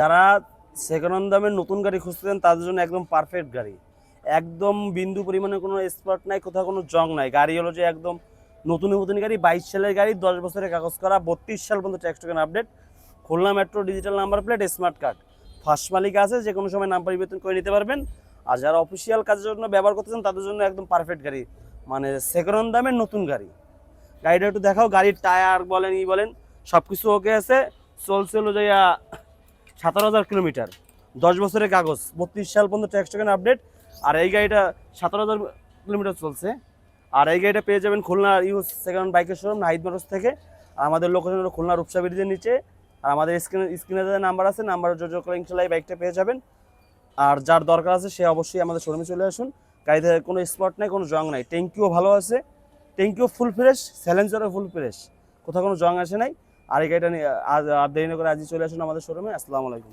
যারা second hand দামের নতুন গাড়ি খুঁজতেছেন, তাদের জন্য একদম পারফেক্ট গাড়ি। একদম বিন্দু পরিমাণে কোনো স্পট নাই, কোথাও কোনো জং নাই। গাড়ি হলো যে একদম নতুন নতুন গাড়ি, বাইশ সালের গাড়ি, দশ বছরের কাগজ করা, বত্রিশ সাল পর্যন্ত tax token update Khulna metro digital number plate smart card first মালিক আছে, যে কোনো সময় নাম পরিবর্তন করে নিতে পারবেন। আর যারা অফিসিয়াল কাজের জন্য ব্যবহার করতেছেন, তাদের জন্য একদম পারফেক্ট গাড়ি। মানে সেকেন্ড হ্যান্ড দামের নতুন গাড়ি। গাড়িটা একটু দেখাও, গাড়ির টায়ার বলেন, ই বলেন সব কিছু ওকে আছে। চলছে হলো যে সতেরো হাজার কিলোমিটার। দশ বছরের কাগজ, বত্রিশ সাল পর্যন্ত ট্যাক্স টোকেন আপডেট। আর এই গাড়িটা সতেরো হাজার কিলোমিটার চলছে। আর এই গাড়িটা পেয়ে যাবেন খুলনা ইউজ সেকেন্ড বাইকের শোরুম নাহিদ মোটরস থেকে। আর আমাদের লোকেশন হলো খুলনা রূপসা ব্রিজের নিচে। আর আমাদের স্ক্রিনে স্ক্রিনে যে নাম্বার আছে নাম্বার যোগাযোগ করে ইনশাল্লাহ এই বাইকটা পেয়ে যাবেন। আর যার দরকার আছে, সে অবশ্যই আমাদের শোরুমে চলে আসুন। গাড়িতে কোনো স্পট নাই, কোনো জং নাই। ট্যাঙ্কিও ভালো আছে। ট্যাঙ্কিও ফুল ফ্রেশ স্যালেঞ্জারও ফুল ফ্রেশ কোথাও কোনো জং আসে নাই। আর এই আজ আর দেরি না করে আজই চলে আসুন আমাদের শোরুমে আসসালামু আলাইকুম।